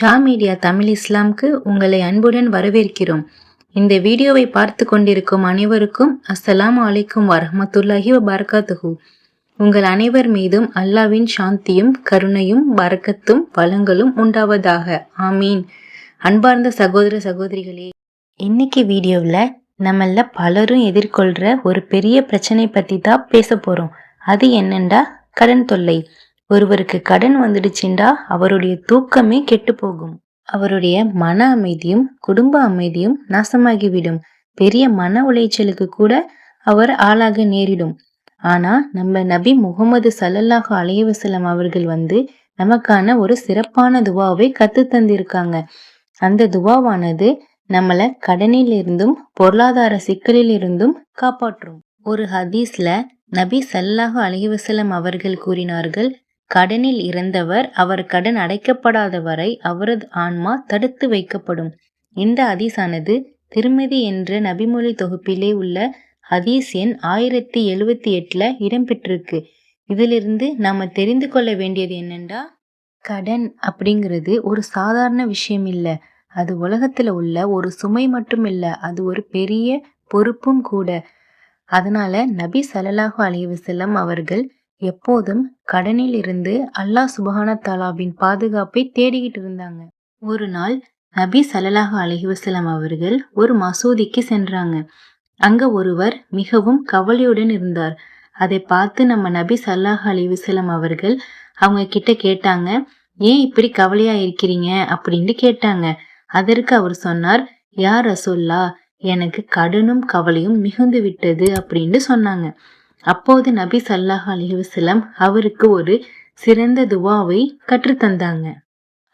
Shah media Tamil இஸ்லாம்க்கு உங்களை அன்புடன் வரவேற்கிறோம். இந்த வீடியோவை பார்த்து கொண்டிருக்கும் அனைவருக்கும் அஸ்ஸலாம் அலைக்கும் வரமத்துல்லாஹி வபர்காத்துஹு. உங்கள் அனைவர் மீதும் அல்லாவின் சாந்தியும் கருணையும் வரக்கத்தும் வளங்களும் உண்டாவதாக. ஆமீன். அன்பார்ந்த சகோதர சகோதரிகளே இன்னைக்கு வீடியோவில் நம்மள பலரும் எதிர்கொள்கிற ஒரு பெரிய பிரச்சனை பற்றி தான் பேச போகிறோம் அது என்னெண்டா? கடன் தொல்லை. ஒருவருக்கு கடன் வந்துடுச்சுண்டா அவருடைய தூக்கமே கெட்டு போகும் அவருடைய மன அமைதியும் குடும்ப அமைதியும் நாசமாகிவிடும். பெரிய மன உளைச்சலுக்கு கூட அவர் ஆளாக நேரிடும். ஆனா நம்ம நபி முகமது சல்லல்லாஹு அலையவசலம் அவர்கள் வந்து நமக்கான ஒரு சிறப்பான துவாவை கத்து தந்திருக்காங்க. அந்த துவாவானது நம்மள கடனில் இருந்தும் பொருளாதார சிக்கலில் இருந்தும் காப்பாற்றும். ஒரு ஹதீஸ்ல நபி சல்லாஹு அலைஹி அவர்கள் கூறினார்கள் கடனில் இறந்தவர் அவர் கடன் அடைக்கப்படாத வரை அவரது ஆன்மா தடுத்து வைக்கப்படும். இந்த ஹதீஸானது திருமதி என்ற நபிமொழி தொகுப்பிலே உள்ள ஹதீஸ் எண் ஆயிரத்தி எழுவத்தி எட்டில் இடம்பெற்றிருக்கு. இதிலிருந்து நாம் தெரிந்து கொள்ள வேண்டியது என்னண்டா கடன் அப்படிங்கிறது ஒரு சாதாரண விஷயம் இல்லை. அது உலகத்தில் உள்ள ஒரு சுமை மட்டும் இல்லை. அது ஒரு பெரிய பொறுப்பும் கூட. அதனால நபி சல்லல்லாஹு அலைஹி அவர்கள் எப்போதும் கடனில் இருந்து அல்லாஹ் சுபஹான தாலாவின் பாதுகாப்பை தேடிக்கிட்டு இருந்தாங்க. ஒரு நாள் நபி சல்லல்லாஹு அலைஹி அவர்கள் ஒரு மசூதிக்கு சென்றாங்க. அங்க ஒருவர் மிகவும் கவலையுடன் இருந்தார். அதை பார்த்து நம்ம நபி சல்லாஹ் அலிவசலம் அவர்கள் அவங்க கிட்ட கேட்டாங்க ஏன் இப்படி கவலையா இருக்கிறீங்க? அப்படின்னு கேட்டாங்க. அதற்கு அவர் சொன்னார் யார் ரசோல்லா எனக்கு கடனும் கவலையும் மிகுந்து விட்டது அப்படின்னு சொன்னாங்க. அப்போது நபி சல்லாஹ் அலிவசலம் அவருக்கு ஒரு சிறந்த துவாவை கற்றுத்தந்தாங்க.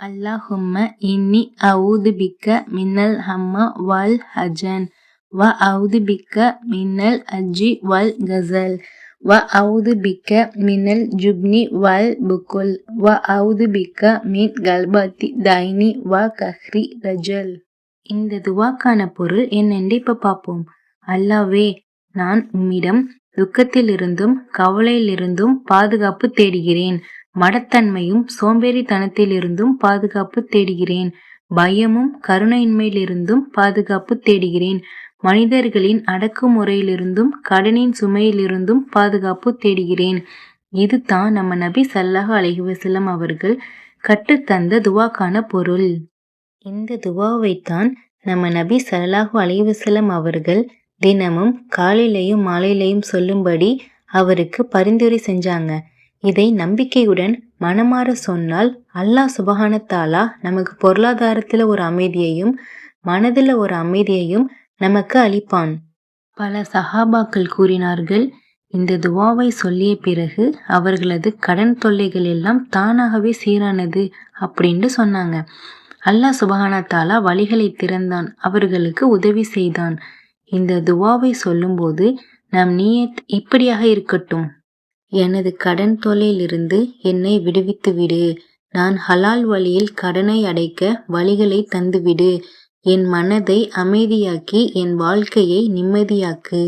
அல்லாஹும்ம இன்னி அவுது பிக்க மின்னல் ஹம்மா வல் ஹஜன் வ அவுது பிக்க மின்னல் அஜி வல் கசல் வ அவுது பிக்க மின்னல் ஜுப்னி வல் புக்குல் வ அவுது பிக்க மின் கல்பாத்தி தைனி வ கஹ்ரி ரஜல். இந்த துவாக்கான பொருள் என்னென்று இப்போ பார்ப்போம். அல்லாவே நான் உம்மிடம் துக்கத்திலிருந்தும் கவலையிலிருந்தும் பாதுகாப்பு தேடுகிறேன். மடத்தன்மையும் சோம்பேறித்தனத்திலிருந்தும் பாதுகாப்பு தேடுகிறேன். பயமும் கருணையின்மையிலிருந்தும் பாதுகாப்பு தேடுகிறேன். மனிதர்களின் அடக்குமுறையிலிருந்தும் கடனின் சுமையிலிருந்தும் பாதுகாப்பு தேடுகிறேன். இது தான் நம்ம நபி சல்லாஹ் அலஹி அவர்கள் கற்றுத்தந்த துவாக்கான பொருள். இந்த துவாவைத்தான் நம்ம நபி சல்லாஹூ அலிவசலம் அவர்கள் தினமும் காலையிலையும் மாலையிலையும் சொல்லும்படி அவருக்கு பரிந்துரை செஞ்சாங்க. இதை நம்பிக்கையுடன் மனமாற சொன்னால் அல்லாஹ் சுபகானத்தாலா நமக்கு பொருளாதாரத்துல ஒரு அமைதியையும் மனதில் ஒரு அமைதியையும் நமக்கு அளிப்பான். பல சஹாபாக்கள் கூறினார்கள் இந்த துவாவை சொல்லிய பிறகு அவர்களது கடன் தொல்லைகள் எல்லாம் தானாகவே சீரானது அப்படின்னு சொன்னாங்க. அல்லாஹ் சுபஹானத்தாலா வழிகளை திறந்தான் அவர்களுக்கு உதவி செய்தான். இந்த துவாவை சொல்லும்போது நம் நீயத் இப்படியாக இருக்கட்டும். எனது கடன் தொல்லையிலிருந்து என்னை விடுவித்து விடு. நான் ஹலால் வழியில் கடனை அடைக்க வழிகளை தந்துவிடு. என் மனதை அமைதியாக்கி என் வாழ்க்கையை நிம்மதியாக்கு.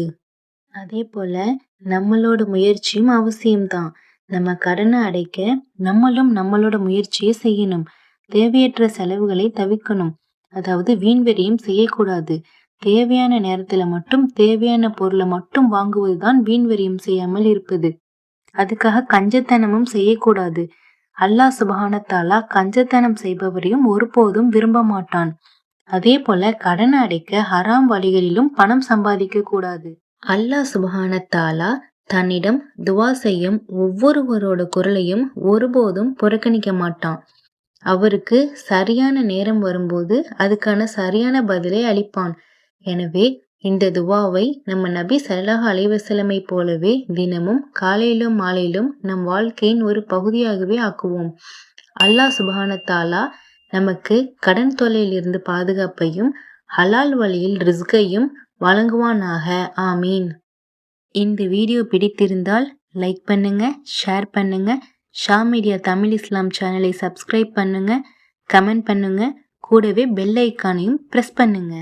அதே போல நம்மளோட முயற்சியும் அவசியம்தான். நம்ம கடனை அடைக்க நம்மளும் நம்மளோட முயற்சியை செய்யணும். தேவையற்ற செலவுகளை தவிர்க்கணும். அதாவது வீண்வெறியும் செய்யக்கூடாது. தேவையான நேரத்துல மட்டும் தேவையான பொருளை மட்டும் வாங்குவதுதான் வீண்வரியம் செய்யாமல் இருப்பது. அதுக்காக கஞ்சத்தனமும் செய்யக்கூடாது. அல்லாஹ் சுபஹானத்தாலா கஞ்சத்தனம் செய்பவரையும் ஒருபோதும் விரும்ப மாட்டான். அதே போல கடன் அடைக்க ஹராம் வழிகளிலும் பணம் சம்பாதிக்க கூடாது. அல்லாஹ் சுபஹானத்தாலா தன்னிடம் துவா செய்யும் ஒவ்வொருவரோட குரலையும் ஒருபோதும் புறக்கணிக்க மாட்டான். அவருக்கு சரியான நேரம் வரும்போது அதுக்கான சரியான பதிலை அளிப்பான். எனவே இந்த துவாவை நம்ம நபி சல்லாஹ் அலைவசலமை போலவே தினமும் காலையிலும் மாலையிலும் நம் வாழ்க்கையின் ஒரு பகுதியாகவே ஆக்குவோம். அல்லாஹ் சுபானத்தாலா நமக்கு கடன் தொல்லையிலிருந்து பாதுகாப்பையும் ஹலால் வழியில் ரிஸ்கையும் வழங்குவானாக. ஆமீன். இந்த வீடியோ பிடித்திருந்தால் லைக் பண்ணுங்க ஷேர் பண்ணுங்க ஷா மீடியா தமிழ் இஸ்லாம் சேனலை சப்ஸ்கிரைப் பண்ணுங்க கமெண்ட் பண்ணுங்க கூடவே பெல் ஐக்கானையும் ப்ரெஸ் பண்ணுங்க.